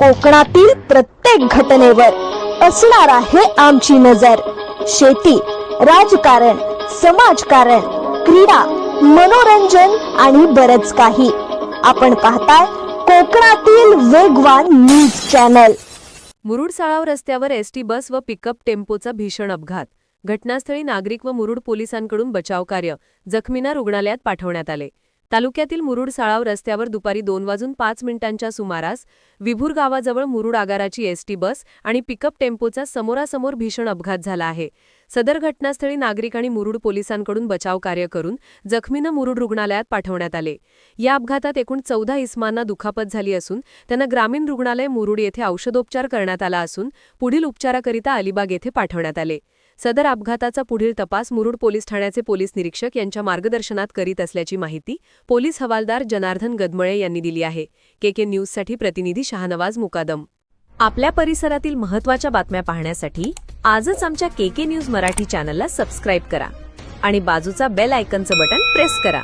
कोकणातील प्रत्येक घटनेवर असणार आहे आमची नजर. शेती राजकारण समाजकारण क्रीडा मनोरंजन आणि बरच काही. आपण पाहताय कोकणातील वेगवान न्यूज चॅनल. मुरुड साळाव रस्त्यावर एसटी बस व पिकअप टेम्पोचा भीषण अपघात. घटनास्थळी नागरिक व मुरुड पोलिसांकडून बचाव कार्य जखमींना रुग्णालयात पाठवण्यात आले. तालुक्यातील मुरुड साळाव रस्त्यावर दुपारी दोन वाजून पाच मिनिटांच्या सुमारास विभूर गावाजवळ मुरुड आगाराची एसटी बस आणि पिकअप टेम्पोचा समोरासमोर भीषण अपघात झाला आहे. सदर घटनास्थळी नागरिक आणि मुरुड पोलिसांकडून बचाव कार्य करून जखमींना मुरुड रुग्णालयात पाठवण्यात आले. या अपघातात एकूण चौदा इस्मांना दुखापत झाली असून त्यांना ग्रामीण रुग्णालय मुरुड येथे औषधोपचार करण्यात आला असून पुढील उपचाराकरिता अलिबाग येथे पाठवण्यात आले. सदर अपघाताचा पुढील तपास मुरुड पोलीस ठाण्याचे पोलीस निरीक्षक यांच्या मार्गदर्शनात करीत असल्याची माहिती पोलीस हवालदार जनार्दन गदमळे यांनी दिली आहे. केके न्यूजसाठी प्रतिनिधी शहानवाज मुकादम. आपल्या परिसरातील महत्त्वाच्या बातम्या पाहण्यासाठी आजच आमच्या के के न्यूज मराठी चॅनलला सबस्क्राईब करा आणि बाजूचा बेल आयकनचं बटन प्रेस करा.